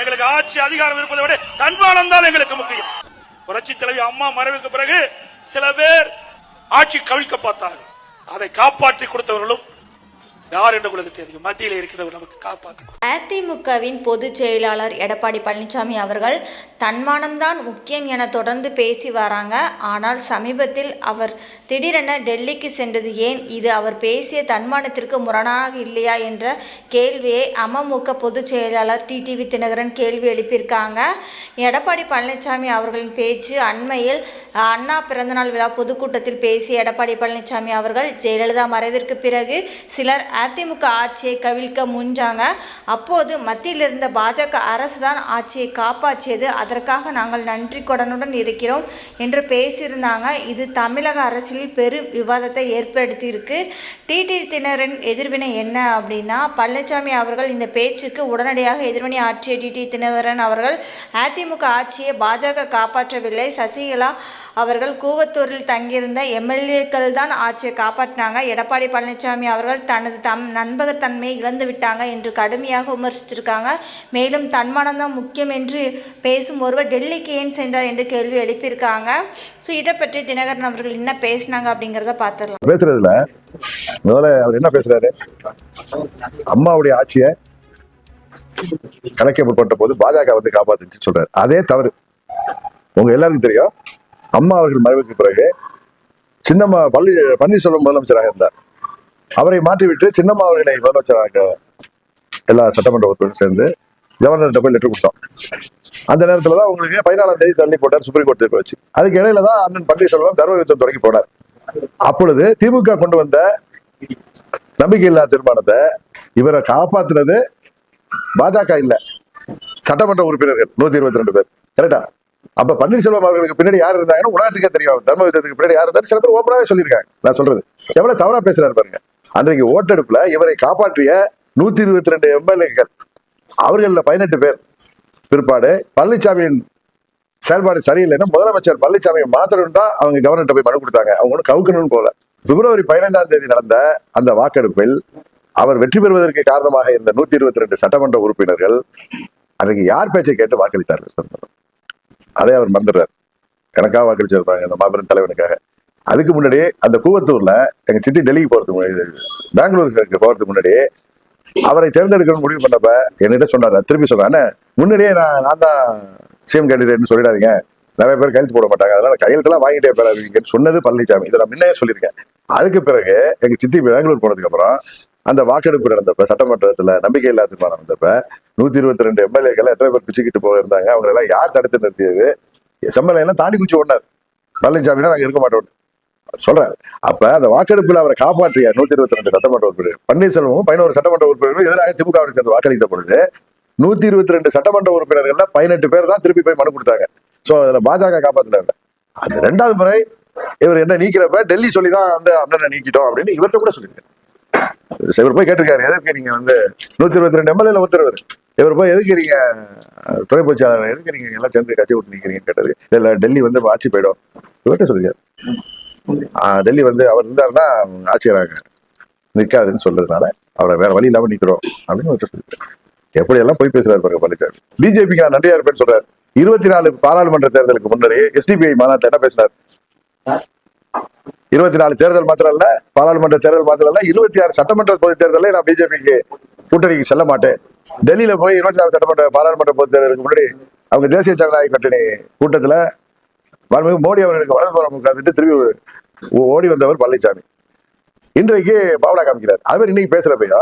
எங்களுக்கு ஆட்சி அதிகாரம் இருப்பதை விட தன்மானம் தான் எங்களுக்கு முக்கியம். புரட்சி தலைவி அம்மா மறைவுக்கு பிறகு சில பேர் ஆட்சி கவிழ்க்க பார்த்தார்கள். அதை காப்பாற்றி கொடுத்தவர்களும் யார் என்று உங்களுக்கு தெரியும் மத்தியில் இருக்கிறவர் நமக்கு காப்பாற்ற அதிமுகவின் பொதுச் செயலாளர் எடப்பாடி பழனிசாமி அவர்கள் தன்மானம்தான் முக்கியம் என தொடர்ந்து பேசி வராங்க. ஆனால் சமீபத்தில் அவர் திடீரென டெல்லிக்கு சென்றது ஏன்? இது அவர் பேசிய தன்மானத்திற்கு முரணாக இல்லையா? என்ற கேள்வியை அமமுக பொதுச் செயலாளர் டிடிவி தினகரன் கேள்வி எழுப்பியிருக்காங்க. எடப்பாடி பழனிசாமி அவர்களின் பேச்சு அண்மையில் அண்ணா பிறந்தநாள் விழா பொதுக்கூட்டத்தில் பேசிய எடப்பாடி பழனிசாமி அவர்கள் ஜெயலலிதா மறைவிற்கு பிறகு சிலர் அதிமுக ஆட்சியை கவிழ்க்க முன்றாங்க அப்போது மத்தியில் இருந்த பாஜக அரசு தான் ஆட்சியை காப்பாற்றியது. அதற்காக நாங்கள் நன்றி கொடனுடன் இருக்கிறோம் என்று பேசியிருந்தாங்க. இது தமிழக அரசியலில் பெரும் விவாதத்தை ஏற்படுத்தியிருக்கு. டிடி தினரின் எதிர்வினை என்ன அப்படின்னா பழனிசாமி அவர்கள் இந்த பேச்சுக்கு உடனடியாக எதிர்வினை ஆற்றிய டிடி தினகரன் அவர்கள் அதிமுக ஆட்சியை பாஜக காப்பாற்றவில்லை. சசிகலா அவர்கள் கூவத்தூரில் தங்கியிருந்த எம்எல்ஏக்கள் தான் ஆட்சியை காப்பாற்றினாங்க. எடப்பாடி பழனிசாமி அவர்கள் தனது தம் நண்பகத்தன்மையை இழந்து விட்டாங்க என்று கடுமையாக விமர்சிச்சிருக்காங்க. மேலும் தன்மானம் தான் முக்கியம் என்று பேசும் ஒருவர் டெல்லிக்கு ஏன் சென்றார் என்று கேள்வி எழுப்பியிருக்காங்க. ஸோ இதை பற்றி தினகரன் அவர்கள் என்ன பேசினாங்க அப்படிங்கிறத பார்த்துடலாம். பேசுறதுல முதல்ல அவர் என்ன பேசுறாரு? அம்மாவுடைய ஆட்சியை கணக்கே முற்பட்ட போது பாஜக வந்து காப்பாத்துச்சு சொல்றாரு. அதே தவறு. உங்க எல்லாருக்கும் தெரியும் அம்மா அவர்கள் மறைவுக்கு பிறகு சின்னம்மா பள்ளி பன்னீர்செல்வம் முதலமைச்சராக இருந்தார். அவரை மாற்றிவிட்டு சின்னம்மா அவர்களை முதலமைச்சராக எல்லா சட்டமன்ற உறுப்பினரும் சேர்ந்து கவர்னர்கிட்ட போய் லெட்டர் கொடுத்தோம். அந்த நேரத்துல தான் உங்களுக்கு பதினாலாம் தேதி தள்ளி போட்டார் சுப்ரீம் கோர்ட் தீர்ப்பு வச்சு. அதுக்கு இடையில தான் அண்ணன் பன்னீர்செல்வம் தர்ம யுத்தம் தொடங்கி போனார். அப்பொழுது திமுக கொண்டு வந்த நம்பிக்கையில்லா தீர்மானத்தை இவரை காப்பாத்துனது பாஜக இல்ல. சட்டமன்ற உறுப்பினர்கள் நூத்தி இருபத்தி ரெண்டு பேர். கரெக்டா அப்ப பன்னீர்செல்வம் அவர்களுக்கு பின்னாடி யார் இருந்தாங்கன்னா உலகத்துக்கே தெரியும். தர்ம யுத்தத்துக்கு பின்னாடி யார் இருந்தாரு? சில பேர் ஓப்பனாவே சொல்லியிருக்காங்க. நான் சொல்றது. எவ்வளவு தவறா பேசுறாரு பாருங்க. அன்றைக்கு ஓட்டெடுப்புல இவரை காப்பாற்றிய நூத்தி இருபத்தி ரெண்டு எம்எல்ஏக்கள். அவர்களில் பதினெட்டு பேர். பிற்பாடு பழனிசாமியின் செயல்பாடு சரியில்லைன்னா முதலமைச்சர் பழனிசாமியை மாத்தணும் தான் அவங்க கவர்னர்கிட்ட போய் மனு கொடுத்தாங்க. அவங்க ஒன்றும் கவுக்கணும்னு போல பிப்ரவரி பதினைந்தாம் தேதி நடந்த அந்த வாக்கெடுப்பில் அவர் வெற்றி பெறுவதற்கு காரணமாக இருந்த நூத்தி இருபத்தி ரெண்டு சட்டமன்ற உறுப்பினர்கள் அன்றைக்கு யார் பேச்சை கேட்டு வாக்களித்தார்கள்? அதை அவர் மறந்துடுறார். எனக்காக வாக்களிச்சிருப்பாங்க. அந்த மாபெரும் தலைவனுக்காக. அதுக்கு முன்னாடி அந்த கூவத்தூர்ல எங்க சித்தி டெல்லிக்கு போறதுக்கு முன்னாடி பெங்களூருக்கு போறதுக்கு முன்னாடி அவரை தேர்ந்தெடுக்கணும்னு முடிவு பண்ணப்ப என்கிட்ட சொன்னார் திருப்பி சொன்னாரு முன்னாடியே நான் நான் தான் சிஎம் கேண்டிடேட்னு சொல்லிடாதீங்க. நிறைய பேர் கையெழுத்து போட மாட்டாங்க. அதனால கையெழுத்துலாம் வாங்கிட்டே போறாதீங்கன்னு சொன்னது பழனிசாமி இதை நான் முன்னே சொல்லியிருக்கேன். அதுக்கு பிறகு எங்க சித்தி பெங்களூர் போனதுக்கு அப்புறம் அந்த வாக்கெடுப்பு நடந்தப்ப சட்டமன்றத்துல நம்பிக்கை இல்லா தீர்மானம் நடந்தப்ப நூத்தி இருபத்தி ரெண்டு எம்எல்ஏக்கள் எத்தனை பேர் பிச்சுக்கிட்டு போயிருந்தாங்க. அவங்க எல்லாம் யார் தடுத்து நிறுத்தியது? எம்எல்ஏ எல்லாம் தாண்டி குச்சி ஓடினார். பழனிசாமினா நாங்க இருக்க மாட்டோம் சொல்றேன் அப்ப அந்த வாக்கெடுப்பில் அவரை காப்பாற்றிய நூத்தி இருபத்தி ரெண்டு சட்டமன்ற உறுப்பினர் பன்னீர்செல்வமும் பதினோரு சட்டமன்ற உறுப்பினர்களும் எதிராக திமுக சேர்ந்து வாக்களித்த பொழுது நூத்தி இருபத்தி ரெண்டு சட்டமன்ற உறுப்பினர்கள்ல பதினெட்டு பேர் தான் திருப்பி போய் மனு கொடுத்தாங்க. சோ அதுல பாஜக காப்பாத்தினாங்க. அந்த ரெண்டாவது முறை இவர் என்ன நீக்கிறப்ப டெல்லி சொல்லி தான் வந்து அண்ணனை நீக்கிட்டோம் அப்படின்னு இவர்கிட்ட கூட சொல்லியிருக்காரு. இவர் போய் கேட்டிருக்காரு எதற்கு நீங்க வந்து நூத்தி இருபத்தி ரெண்டு எம்எல்ஏல ஒருத்தர் இவர் போய் எதுக்கு நீங்க அஹ், துணை எதுக்கு நீங்க எல்லாம் சேர்ந்து கட்சி விட்டு நிக்கிறீங்கன்னு கேட்டது இல்ல டெல்லி வந்து ஆட்சி போயிடும். இவர்கிட்ட சொல்லியிருக்காரு. டெல்லி வந்து அவர் இருந்தாருன்னா ஆட்சியராக நிற்காதுன்னு சொல்றதுனால அவரை வேற வழி இல்லாம நிக்கிறோம் அப்படின்னு இவர்கிட்ட எப்படி எல்லாம் போய் பேசுறாரு பாருங்க பழனிசாமி பிஜேபிக்கு நான் நன்றியா இருப்பேன்னு சொல்றாரு. இருபத்தி நாலு பாராளுமன்ற தேர்தலுக்கு முன்னாடி எஸ்டிபிஐ மாநாட்டில் என்ன பேசினார்? இருபத்தி நாலு தேர்தல் மாத்திரம் இல்ல பாராளுமன்ற தேர்தல் மாத்திரம் இல்ல இருபத்தி ஆறு சட்டமன்ற பொது தேர்தலில் நான் பிஜேபிக்கு கூட்டணிக்கு செல்ல மாட்டேன். டெல்லியில போய் இருபத்தி நாலு சட்டமன்ற பாராளுமன்ற பொது தேர்தலுக்கு முன்னாடி அவங்க தேசிய ஜனநாயக கூட்டணி கூட்டத்துல மறுபடியும் மோடி அவர்களுக்கு வலதுபுறம் உட்கார்ந்துட்டு திரும்பி ஓடி வந்தவர் பழனிசாமி இன்றைக்கு பாவடா காமிக்கிறார். அது மாதிரி இன்னைக்கு பேசுறப்பையா